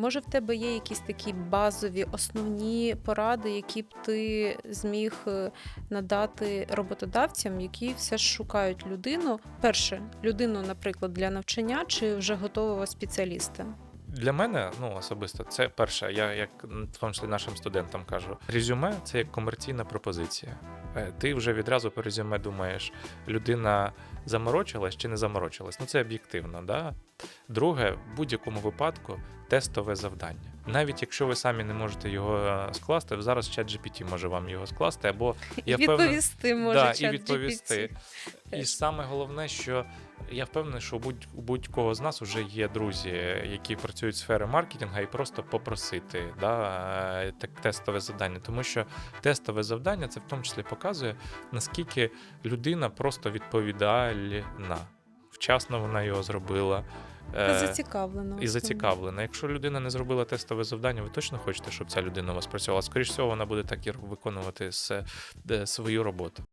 Може, в тебе є якісь такі базові основні поради, які б ти зміг е, надати роботодавцям, які все ж шукають людину. Перше, людину, наприклад, для навчання чи вже готового спеціаліста. Для мене, ну особисто, це перше, я як тому числі нашим студентам кажу, резюме це як комерційна пропозиція. Е, Ти вже відразу по резюме думаєш, людина заморочилась чи не заморочилась. Ну це об'єктивно. Да? Друге, в будь-якому випадку тестове завдання. Навіть якщо ви самі не можете його е, скласти, зараз чат GPT може вам його скласти, або я відповісти може да, чат і відповісти. І саме головне, що я впевнений, що у будь будь-кого з нас вже є друзі, які працюють в сфері маркетингу, і просто попросити да, е, так, тестове завдання. Тому що тестове завдання це в тому числі показує, наскільки людина просто відповідальна. Вчасно вона його зробила. Та е, зацікавлено. і зацікавлена. Якщо людина не зробила тестове завдання, ви точно хочете, щоб ця людина у вас працювала. Скоріше всього, вона буде так і виконувати с- е, свою роботу.